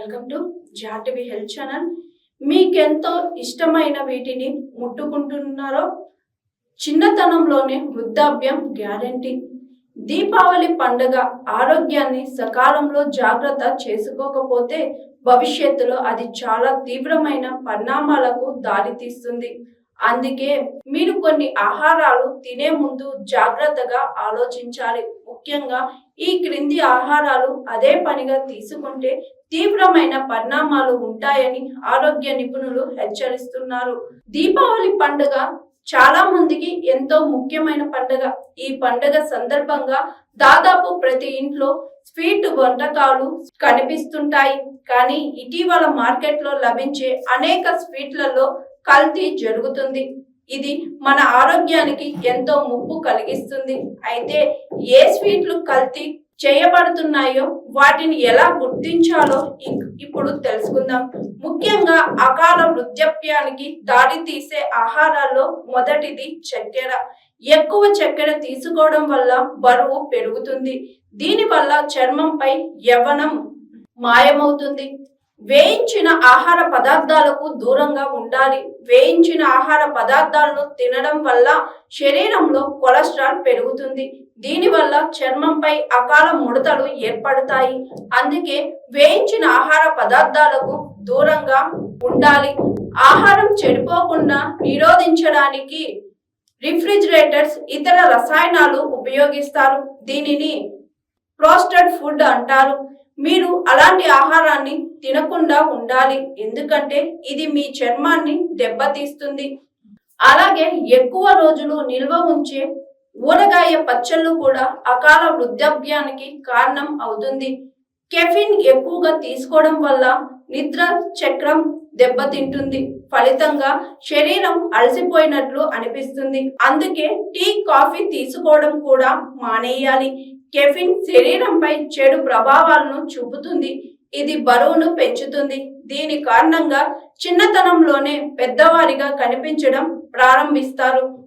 Welcome to జాటివి health channel. మీకెంతో ఇష్టమైన వీటిని ముట్టుకుంటున్నారో చిన్నతనంలోనే వృద్ధాప్యం గ్యారంటీ. దీపావళి పండుగ ఆరోగ్యాన్ని సకాలంలో జాగ్రత్త చేసుకోకపోతే భవిష్యత్తులో అది చాలా తీవ్రమైన పరిణామాలకు దారితీస్తుంది. అందుకే మీరు కొన్ని ఆహారాలు తినే ముందు జాగ్రత్తగా ఆలోచించాలి. ముఖ్యంగా ఈ క్రింది ఆహారాలు అదే పనిగా తీసుకుంటే తీవ్రమైన పరిణామాలు ఉంటాయని ఆరోగ్య నిపుణులు హెచ్చరిస్తున్నారు. దీపావళి పండుగ చాలా మందికి ఎంతో ముఖ్యమైన పండుగ. ఈ పండుగ సందర్భంగా దాదాపు ప్రతి ఇంట్లో స్వీట్ వంటకాలు కనిపిస్తుంటాయి. కానీ ఇటీవల మార్కెట్లో లభించే అనేక స్వీట్లలో కల్తీ జరుగుతుంది. ఇది మన ఆరోగ్యానికి ఎంతో ముప్పు కలిగిస్తుంది. అయితే ఏ స్వీట్లు కల్తీ చేయబడుతున్నాయో వాటిని ఎలా గుర్తించాలో ఇప్పుడు తెలుసుకుందాం. ముఖ్యంగా అకాల వృద్ధాప్యానికి దారి తీసే ఆహారాల్లో మొదటిది చక్కెర. ఎక్కువ చక్కెర తీసుకోవడం వల్ల బరువు పెరుగుతుంది. దీనివల్ల చర్మంపై యవ్వనం మాయమవుతుంది. వేయించిన ఆహార పదార్థాలకు దూరంగా ఉండాలి. వేయించిన ఆహార పదార్థాలను తినడం వల్ల శరీరంలో కొలెస్ట్రాల్ పెరుగుతుంది. దీనివల్ల చర్మంపై అకాల ముడతలు ఏర్పడతాయి. అందుకే వేయించిన ఆహార పదార్థాలకు దూరంగా ఉండాలి. ఆహారం చెడిపోకుండా నిరోధించడానికి రిఫ్రిజిరేటర్స్ ఇతర రసాయనాలు ఉపయోగిస్తారు. దీనిని ప్రోస్టెడ్ ఫుడ్ అంటారు. మీరు అలాంటి ఆహారాన్ని తినకుండా ఉండాలి. ఎందుకంటే ఇది మీ చర్మాన్ని దెబ్బతీస్తుంది. అలాగే ఎక్కువ రోజులు నిల్వ ఉంచే ఊరగాయ పచ్చళ్ళు కూడా అకాల వృద్ధాప్యానికి కారణం అవుతుంది. కెఫిన్ ఎక్కువగా తీసుకోవడం వల్ల నిద్ర చక్రం దెబ్బతింటుంది. ఫలితంగా శరీరం అలసిపోయినట్లు అనిపిస్తుంది. అందుకే టీ కాఫీ తీసుకోవడం కూడా మానేయాలి. కెఫిన్ శరీరంపై చెడు ప్రభావాలను చూపుతుంది. ఇది బరువును పెంచుతుంది. దీని కారణంగా చిన్నతనంలోనే పెద్దవారిగా కనిపించడం ప్రారంభిస్తారు.